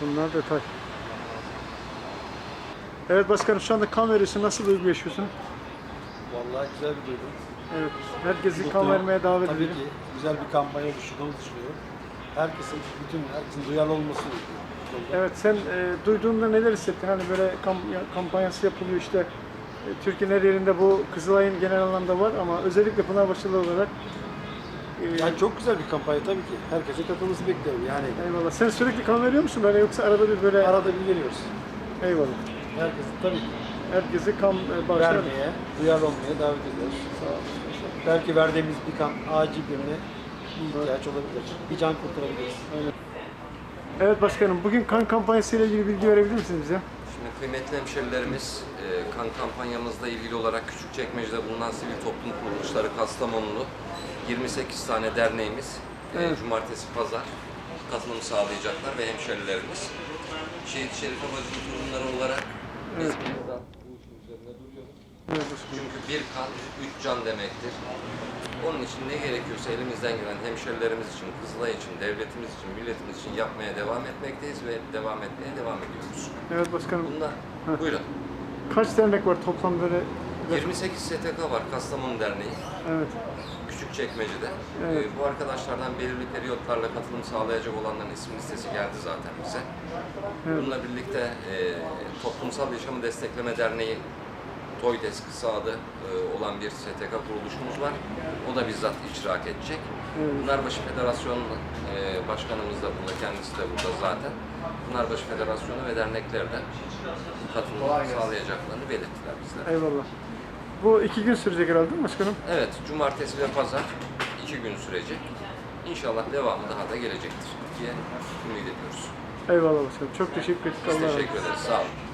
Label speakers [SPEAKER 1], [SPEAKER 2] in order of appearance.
[SPEAKER 1] Bunlar detay. Evet başkanım şu anda kan veriyorsun. Nasıl duygu yaşıyorsun?
[SPEAKER 2] Vallahi güzel bir duygu.
[SPEAKER 1] Evet. Herkesi kan
[SPEAKER 2] Mutluyum.
[SPEAKER 1] vermeye davet
[SPEAKER 2] Tabii
[SPEAKER 1] ediyorum.
[SPEAKER 2] ki güzel bir kampanya düşündüğümü düşünüyorum. Herkesin, bütün herkesin duyarlı olmasını konuda.
[SPEAKER 1] Evet sen e, duyduğunda neler hissettin? Hani böyle kamp- kampanyası yapılıyor işte. E, Türkiye'nin her yerinde bu Kızılay'ın genel anlamda var ama özellikle Pınarbaşılı olarak e,
[SPEAKER 2] Yani çok güzel bir kampanya tabii ki. Herkesin katılmasını bekliyorum. Yani
[SPEAKER 1] Eyvallah. Sen sürekli kan veriyor musun böyle yoksa arada bir böyle
[SPEAKER 2] arada bir veriyoruz.
[SPEAKER 1] eyvallah.
[SPEAKER 2] Herkesin tabii ki
[SPEAKER 1] Herkesi kan e, bağışlar.
[SPEAKER 2] vermeye, duyarlı olmaya davet ediyoruz. Belki verdiğimiz bir kan acil birine bir ihtiyaç olabilir. Bir can kurtarabiliriz.
[SPEAKER 1] Evet başkanım bugün kan kampanyası ile ilgili bilgi verebilir misiniz bize?
[SPEAKER 3] Kıymetli hemşerilerimiz, e, kan kampanyamızla ilgili olarak Küçükçekmece'de bulunan sivil toplum kuruluşları Kastamonulu 28 tane derneğimiz e,
[SPEAKER 1] Evet.
[SPEAKER 3] cumartesi pazar katılım sağlayacaklar ve hemşerilerimiz. Şehit Şerife Bacı'nın torunları olarak biz burada bu işin üzerinde duruyoruz. Çünkü bir kan, üç can demektir. Onun için ne gerekiyorsa elimizden gelen hemşerilerimiz için, Kızılay için, devletimiz için, milletimiz için yapmaya devam etmekteyiz ve devam etmeye devam ediyoruz.
[SPEAKER 1] Evet başkanım.
[SPEAKER 3] Bunlar,
[SPEAKER 1] Heh.
[SPEAKER 3] buyurun.
[SPEAKER 1] Kaç dernek var toplam böyle?
[SPEAKER 3] 28 STK var Kastamonu Derneği,
[SPEAKER 1] Evet.
[SPEAKER 3] Küçükçekmece'de.
[SPEAKER 1] Evet.
[SPEAKER 3] Ee, bu arkadaşlardan belirli periyotlarla katılım sağlayacak olanların isim listesi geldi zaten bize.
[SPEAKER 1] Evet.
[SPEAKER 3] Bununla birlikte e, Toplumsal Yaşamı Destekleme Derneği TOYDES kısa adı e, olan bir STK kuruluşumuz var. O da bizzat iştirak edecek. Pınarbaşı Federasyonu e, Başkanımız da burada, kendisi de burada zaten. Pınarbaşı Federasyonu ve dernekler de katılım sağlayacaklarını belirttiler bizlere.
[SPEAKER 1] Eyvallah. Bu iki gün sürecek herhalde değil mi başkanım?
[SPEAKER 3] Evet, cumartesi ve pazar iki gün sürecek. İnşallah devamı daha da gelecektir diye ümit ediyoruz.
[SPEAKER 1] Eyvallah başkanım. Çok teşekkür ettik.
[SPEAKER 3] Biz
[SPEAKER 1] Allah razı olsun.
[SPEAKER 3] teşekkür ederiz. Sağ olun.